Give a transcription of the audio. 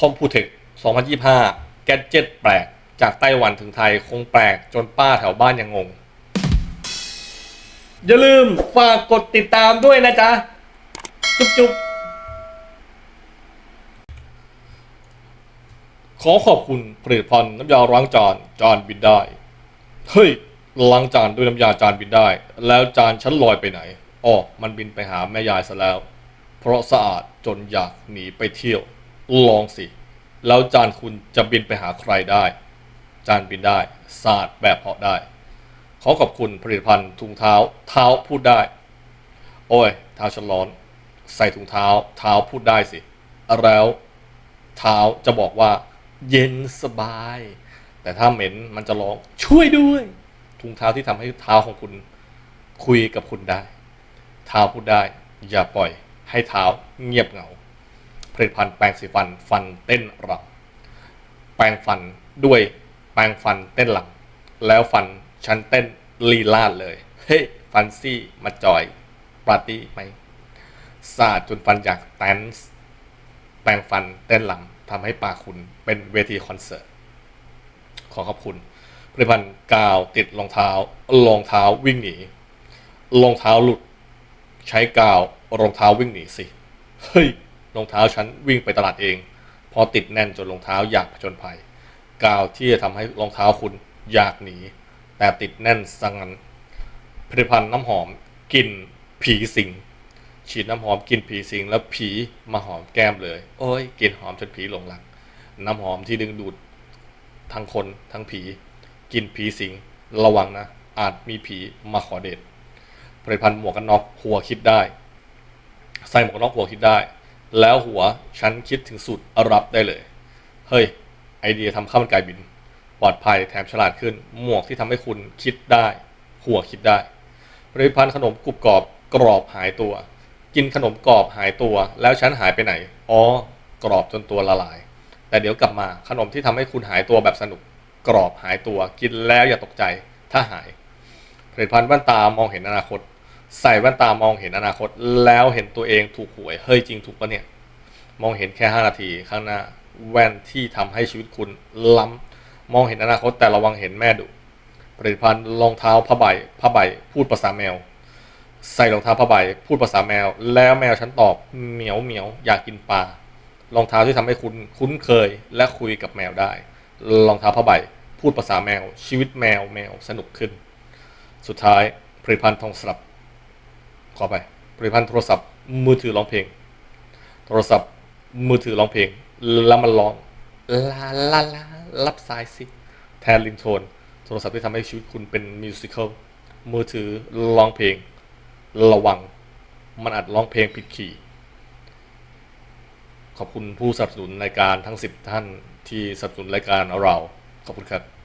คอมพูเทค2025 แกดเจ็ตแปลก จากไต้หวันถึงไทยคงแปลกจนป้าแถวบ้านยังงง อย่าลืมฝากกดติดตามด้วยนะจ๊ะ จุ๊บจุ๊บขอขอบคุณผลิตภัณฑ์น้ำยาล้างจานจานบินได้ เฮ้ยล้างจานด้วยน้ำยาจานบินได้ แล้วจานฉันลอยไปไหนอ๋อมันบินไปหาแม่ยายซะแล้ว เพราะสะอาดจนอยากหนีไปเที่ยว ลองสิ แล้วจานคุณจะบินไปหาใครได้ จานบินได้ศาสะอาดแบบเหาะได้ ขอขอบคุณผลิตภัณฑ์ถุงเท้าเท้าพูดได้ โอ้ยเท้าฉันร้อน ใส่ถุงเท้าเท้าพูดได้สิ แล้วเท้าจะบอกว่า เย็นสบาย แต่ถ้าเหม็นมันจะร้องช่วยด้วยถุงเท้าที่ทำให้เท้าของคุณคุยกับคุณได้ เท้าพูดได้ อย่าปล่อยให้เท้าเงียบเหงา ผลิตภัณฑ์แปรงสีฟันฟันเต้นรำแปรงฟันด้วยแปรงฟันเต้นรำแล้วฟันฉันเต้นลีลาดเลย เฮ้ยฟันซี่มาจอยปาร์ตี้ไหมสาดจนฟันอยากแตนส์แปรงฟันเต้นรำทำให้ปากคุณเป็นเวทีคอนเสิร์ต ขอขอบคุณผลิตภัณฑ์กาวติดรองเท้ารองเท้าวิ่งหนีรองเท้าหลุด ใช้กาวรองเท้าวิ่งหนีสิ เฮ้ย รองเท้าฉันวิ่งไปตลาดเอง พอติดแน่นจนรองเท้าอยากผจญภัยกาวที่จะทำให้รองเท้าคุณอยากหนี แต่ติดแน่นสังงันผลิตภัณฑ์น้ำหอมกลิ่นผีสิงฉีดน้ำหอมกลิ่นผีสิงแล้วผีมาหอมแก้มเลย โอ้ยกลิ่นหอมจนผีหลงรัก น้ำหอมที่ดึงดูดทั้งคนทั้งผีกลิ่นผีสิงระวังนะ อาจมีผีมาขอเดทผลิตภัณฑ์หมวกกันน็อกหัวคิดได้ ใส่หมวกกันน็อกหัวคิดได้ แล้วหัวฉันคิดถึงสูตรรับได้เลย เฮ้ย ไอเดียทำข้าวมันไก่บิน ปลอดภัยแถมฉลาดขึ้น หมวกที่ทำให้คุณคิดได้ หัวคิดได้ผลิตภัณฑ์ขนมกรุบกรอบกรอบหายตัว กินขนมกรอบหายตัว แล้วฉันหายไปไหน อ๋อ กรอบจนตัวละลาย แต่เดี๋ยวกลับมาขนมที่ทำให้คุณหายตัวแบบสนุก กรอบหายตัว กินแล้วอย่าตกใจ ถ้าหายผลิตภัณฑ์แว่นตามองเห็นอนาคต ใส่แว่นตามองเห็นอนาคต แล้วเห็นตัวเองถูกหวย เฮ้ยจริงถูกปะเนี่ย มองเห็นแค่ 5 นาทีข้างหน้า แว่นที่ทำให้ชีวิตคุณล้ำมองเห็นอนาคตแต่ระวังเห็นแม่ดุผลิตภัณฑ์รองเท้าผ้าใบผ้าใบ พูดภาษาแมว ใส่รองเท้าผ้าใบ พูดภาษาแมว แล้วแมวฉันตอบเหมียวเหมียวอยากกินปลารองเท้าที่ทำให้คุณคุ้นเคยและคุยกับแมวได้รองเท้าผ้าใบ พูดภาษาแมว ชีวิตแมวแมวสนุกขึ้น สุดท้ายผลิตภัณฑ์ทองสลับ ขอไปผลิตภัณฑ์โทรศัพท์มือถือร้องเพลง โทรศัพท์มือถือร้องเพลง แล้วมันร้องลาลาลารับสายสิแทนลิงโทนโทรศัพท์ที่ทำให้ชีวิตคุณเป็นมิวสิควลมือถือร้องเพลง ระวัง มันอาจร้องเพลงผิดคีย์ขอบคุณผู้สนับสนุนรายการทั้ง 10 ท่านที่สนับสนุนรายการเรา ขอบคุณครับ